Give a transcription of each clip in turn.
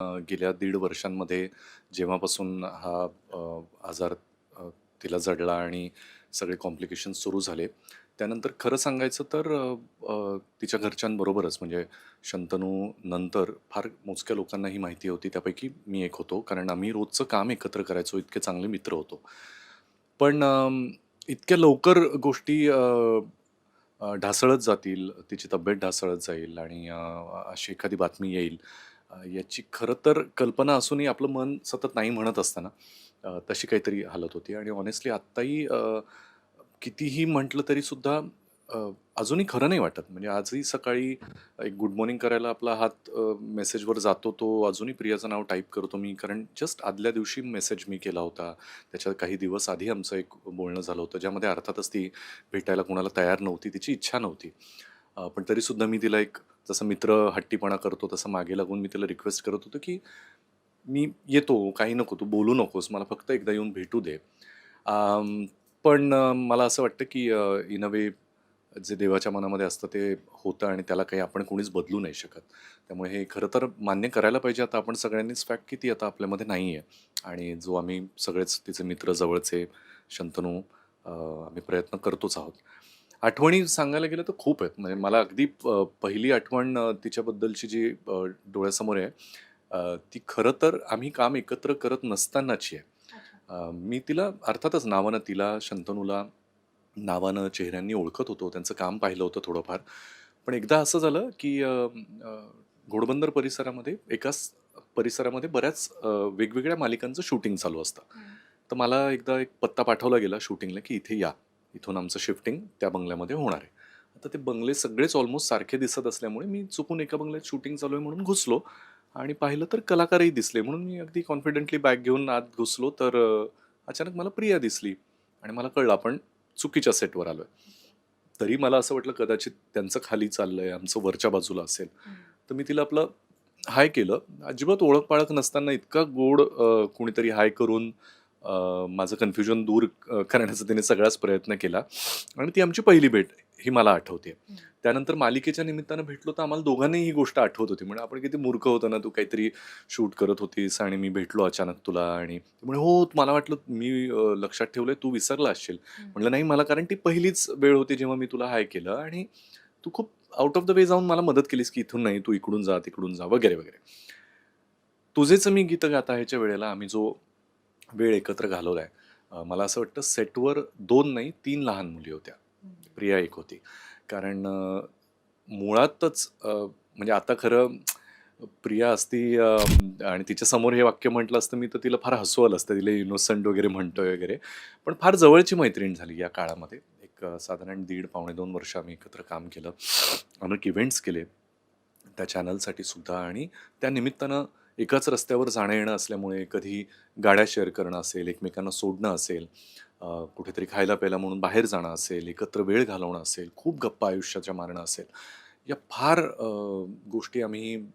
गेल्या दीड वर्षांमध्ये जेव्हापासून हा आजार तिला जडला आणि सगळे कॉम्प्लिकेशन सुरू झाले त्यानंतर खरं सांगायचं तर तिच्या घरच्यांबरोबरच म्हणजे शंतनू नंतर फार मोजक्या लोकांना ही माहिती होती त्यापैकी मी एक होतो कारण आम्ही रोजचं काम एकत्र करायचो इतके चांगले मित्र होतो. पण इतक्या लवकर गोष्टी ढासळत जातील तिची तब्येत ढासळत जाईल आणि अशी एखादी बातमी येईल याची खरं तर कल्पना असूनही आपलं मन सतत नाही म्हणत असताना तशी काहीतरी हालत होती. आणि ऑनेस्टली आत्ताही कितीही म्हटलं तरीसुद्धा अजूनही खरं नाही वाटत. म्हणजे आजही सकाळी एक गुड मॉर्निंग करायला आपला हात मेसेजवर जातो तो अजूनही प्रियाचं नाव टाईप करतो मी. कारण जस्ट आदल्या दिवशी मेसेज मी केला होता. त्याच्यात काही दिवस आधी आमचं एक बोलणं झालं होतं ज्यामध्ये अर्थातच ती भेटायला कोणाला तयार नव्हती तिची इच्छा नव्हती. पण तरीसुद्धा मी तिला एक जसं मित्र हट्टीपणा करतो तसं मागे लागून मी तिला रिक्वेस्ट करत होतो की मी येतो काही नको तू बोलू नकोस मला फक्त एकदा येऊन भेटू दे. पण मला असं वाटतं की इन अ वे जे देवाच्या मनामध्ये असतं ते होतं आणि त्याला काही आपण कोणीच बदलू नाही शकत. त्यामुळे हे खरं तर मान्य करायला पाहिजे. आता आपण सगळ्यांनीच फॅक्ट की ती आता आपल्यामध्ये नाही आहे. आणि जो आम्ही सगळेच तिचे मित्र जवळचे शंतनू आम्ही प्रयत्न करतोच आहोत. आठवणी सांगायला गेलं तर खूप आहेत. म्हणजे मला अगदी पहिली आठवण तिच्याबद्दलची जी डोळ्यासमोर आहे ती खरं तर आम्ही काम एकत्र करत नसतानाची आहे. मी तिला अर्थातच नावानं तिला शंतनूला नावानं चेहऱ्यांनी ओळखत होतो. त्यांचं काम पाहिलं होतं थोडंफार. पण एकदा असं झालं की घोडबंदर परिसरामध्ये एकाच परिसरामध्ये बऱ्याच वेगवेगळ्या मालिकांचं शूटिंग चालू असतं. तर मला एकदा एक पत्ता पाठवला गेला शूटिंगला की इथे या. इथून आमचं शिफ्टिंग त्या बंगल्यामध्ये होणार आहे. आता ते बंगले सगळेच ऑलमोस्ट सारखे दिसत असल्यामुळे मी चुकून एका बंगल्यात शूटिंग चालू आहे म्हणून घुसलो आणि पाहिलं तर कलाकारही दिसले म्हणून मी अगदी कॉन्फिडेंटली बॅग घेऊन आत घुसलो तर अचानक मला प्रिया दिसली आणि मला कळलं आपण चुकीच्या सेटवर आलो आहे तरी मला असं वाटलं कदाचित त्यांचं खाली चाललंय आमचं वरच्या बाजूला असेल. तर मी तिला आपलं हाय केलं. अजिबात ओळख पाळख नसताना इतका गोड कुणीतरी हाय करून माझं कन्फ्युजन दूर करण्याचा तिने सगळाच प्रयत्न केला. आणि ती आमची पहिली भेट ही मला आठवते. त्यानंतर मालिकेच्या निमित्तानं भेटलो तर आम्हाला दोघांनाही ही गोष्ट आठवत होती. म्हणजे आपण किती मूर्ख होतो ना तू काहीतरी शूट करत होतीस आणि मी भेटलो अचानक तुला आणि म्हणजे हो मला वाटलं मी लक्षात ठेवलंय तू विसरला असशील. म्हणलं नाही मला कारण ती पहिलीच वेळ होती जेव्हा मी तुला हाय केलं आणि तू खूप आउट ऑफ द वे जाऊन मला मदत केलीस की इथून नाही तू इकडून जा तिकडून जा वगैरे वगैरे. तुझेच मी गीत गात आहेच्या वेळेला आम्ही जो वेळ एकत्र घालवलाय. अ, मला असं वाटतं सेटवर दोन नाही तीन लहान मुली होत्या. प्रिया एक होती. कारण मुळातच म्हणजे आता खरं प्रिया असती आणि तिच्या समोर हे वाक्य म्हटलं असतं मी तर तिला फार हसू आलं असतं. तिला इनोसंट वगैरे म्हणतोय वगैरे. पण फार जवळची मैत्रीण झाली या काळामध्ये. एक साधारण दीड पावणे दोन वर्ष आम्ही एकत्र काम केलं. अनेक इव्हेंट्स केले त्या चॅनलसाठी सुद्धा. आणि त्या निमित्तानं एकाच रस्त्यावर जाणं येणं असल्यामुळे कधी गाड्या शेअर करणं असेल एकमेकांना सोडणं असेल कुठेतरी खायला प्यायला म्हणून बाहेर जाणं असेल एकत्र वेळ घालवणं असेल खूप गप्पा आयुष्याच्या मारणं असेल या फार गोष्टी आम्ही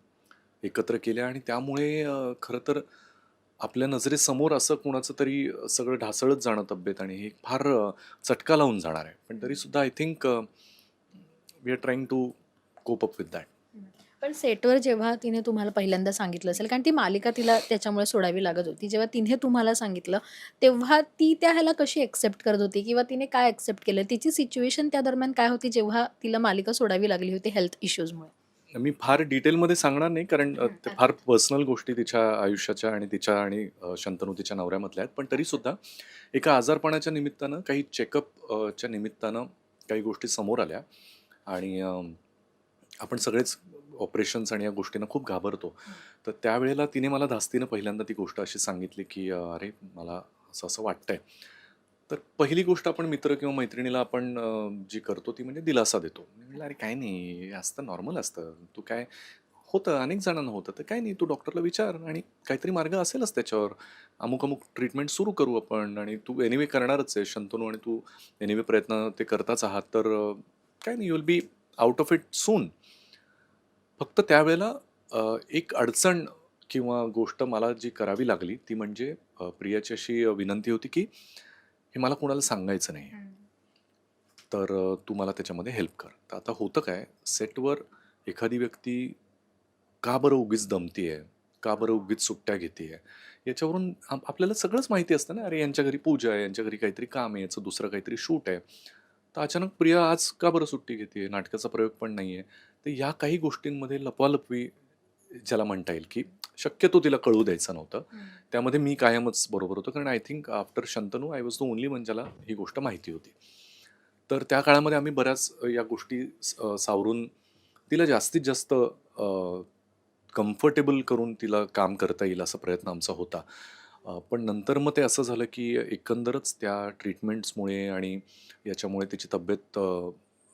एकत्र केल्या आणि त्यामुळे खरं तर आपल्या नजरेसमोर असं कुणाचं तरी सगळं ढासळत जाणं तब्येत आणि हे फार चटका लावून जाणार आहे. पण तरीसुद्धा I think we are trying to cope up with that पण सेटवर जेव्हा तिने तुम्हाला पहिल्यांदा सांगितलं असेल कारण ती मालिका तिला त्याच्यामुळे सोडावी लागत होती जेव्हा तिने तुम्हाला सांगितलं तेव्हा ती त्या ह्याला कशी एक्सेप्ट करत होती किंवा तिने काय एक्सेप्ट केलं? तिची सिच्युएशन त्या दरम्यान काय होती जेव्हा तिला मालिका सोडावी लागली होती हेल्थ इश्यूजमुळे मी फार डिटेलमध्ये सांगणार नाही कारण ते फार पर्सनल गोष्टी तिच्या आयुष्याच्या आणि तिच्या आणि शंतनू तिच्या नवऱ्यामधल्या आहेत. पण तरी सुद्धा एका आजारपणाच्या निमित्तानं काही चेकअप च्या निमित्तानं काही गोष्टी समोर आल्या. आणि आपण सगळेच ऑपरेशन्स आणि या गोष्टींना खूप घाबरतो. तर त्यावेळेला तिने मला धास्तीनं पहिल्यांदा ती गोष्ट अशी सांगितली की अरे मला असं असं वाटतंय. तर पहिली गोष्ट आपण मित्र किंवा मैत्रिणीला आपण जी करतो ती म्हणजे दिलासा देतो. मी म्हटलं अरे काय नाही असतं नॉर्मल असतं. तू काय होतं अनेक जणांना होतं. तर काय नाही तू डॉक्टरला विचार आणि काहीतरी मार्ग असेलच त्याच्यावर. अमुक अमुक ट्रीटमेंट सुरू करू आपण आणि तू एनिवे करणारच आहे शंतनू आणि तू एनिवे प्रयत्न ते करताच आहात. तर काय नाही you'll be out of it soon फक्त त्यावेळेला एक अडचण किंवा गोष्ट मला जी करावी लागली ती म्हणजे प्रियाची अशी विनंती होती की हे मला कोणाला सांगायचं नाही. तर तू मला त्याच्यामध्ये हेल्प कर. तर आता होतं काय सेटवर एखादी व्यक्ती का बरं उगीच दमतीये का बरं उगीच सुट्ट्या घेते याच्यावरून आप- आपल्याला सगळंच माहिती असतं ना अरे यांच्या घरी पूजा आहे यांच्या घरी काहीतरी काम आहे याचं दुसरं काहीतरी शूट आहे. तर अचानक प्रिया आज का बरं सुट्टी घेते नाटकाचा प्रयोग पण नाही आहे तर या काही गोष्टींमध्ये लपवालपवी ज्याला म्हणता येईल की शक्यतो तिला कळू द्यायचं नव्हतं. त्यामध्ये मी कायमच बरोबर होतो कारण I think after Shantanu I was the only one ज्याला ही गोष्ट माहिती होती. तर त्या काळामध्ये आम्ही बऱ्याच या गोष्टी सावरून तिला जास्तीत जास्त कम्फर्टेबल करून तिला काम करता येईल असा प्रयत्न आमचा होता. पण नंतर मग ते असं झालं की एकंदरच त्या ट्रीटमेंट्समुळे आणि याच्यामुळे तिची तब्येत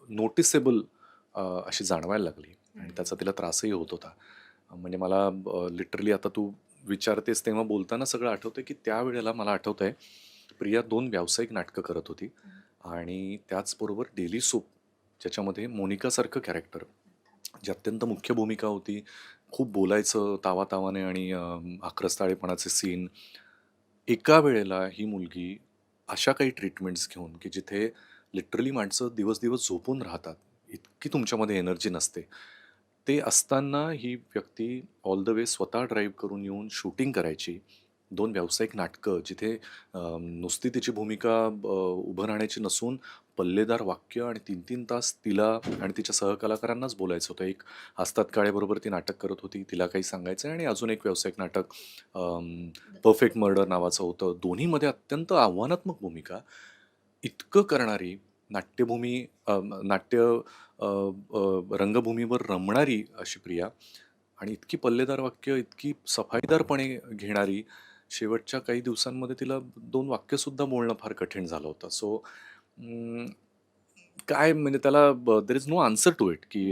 नोटिसेबल अशी जाणवायला लागली आणि त्याचा तिला त्रासही होत होता. म्हणजे मला लिटरली आता तू विचारतेस तेव्हा बोलताना सगळं आठवतं की त्यावेळेला मला आठवतं आहे प्रिया दोन व्यावसायिक नाटकं करत होती आणि त्याचबरोबर डेली सूप ज्याच्यामध्ये मोनिकासारखं कॅरेक्टर जी अत्यंत मुख्य भूमिका होती. खूप बोलायचं तावातावाने आणि आक्रस्ताळेपणाचे सीन एका वेळेला ही मुलगी अशा काही ट्रीटमेंट्स घेऊन की जिथे लिटरली माणसं दिवस दिवस झोपून राहतात इतकी तुमच्यामध्ये एनर्जी नसते. ते असताना ही व्यक्ती ऑल द वे स्वतः ड्राईव्ह करून येऊन शूटिंग करायची. दोन व्यावसायिक नाटकं जिथे नुसती तिची भूमिका उभं राहण्याची नसून पल्लेदार वाक्य आणि तीन तीन तास तिला आणि तिच्या सहकलाकारांनाच बोलायचं होतं. एक हसतात काळेबरोबर ती नाटक करत होती तिला काही सांगायचं आणि अजून एक व्यावसायिक नाटक परफेक्ट मर्डर नावाचं होतं. दोन्हीमध्ये अत्यंत आव्हानात्मक भूमिका. इतकं करणारी नाट्यभूमी नाट्य रंगभूमीवर रमणारी अशी प्रिया आणि इतकी पल्लेदार वाक्य इतकी सफाईदारपणे घेणारी शेवटच्या काही दिवसांमध्ये तिला दोन वाक्यसुद्धा बोलणं फार कठीण झालं होतं. सो काय म्हणजे त्याला there is no answer to it की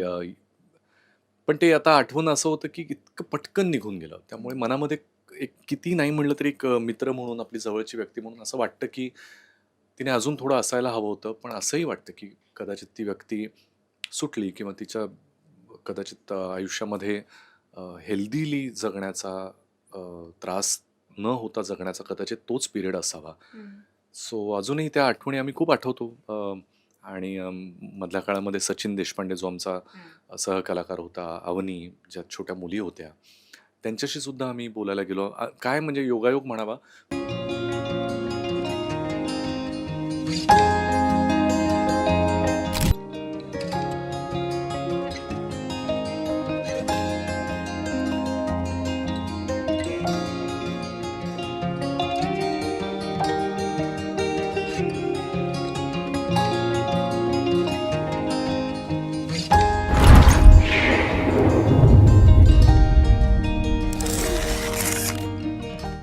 पण ते आता आठवण असं होतं की इतकं पटकन निघून गेलं. त्यामुळे मनामध्ये एक किती नाही म्हणलं तरी एक मित्र म्हणून आपली जवळची व्यक्ती म्हणून असं वाटतं की तिने अजून थोडं असायला हवं होतं पण असंही वाटतं की कदाचित ती व्यक्ती सुटली किंवा तिच्या कदाचित आयुष्यामध्ये हेल्दीली जगण्याचा त्रास न होता जगण्याचा कदाचित तोच पिरियड असावा. सो अजूनही त्या आठवणी आम्ही खूप आठवतो आणि मधल्या काळामध्ये सचिन देशपांडे जो आमचा सहकलाकार होता अवनी ज्या छोट्या मुली होत्या त्यांच्याशी सुद्धा आम्ही बोलायला गेलो. काय म्हणजे योगायोग म्हणावा? Bye.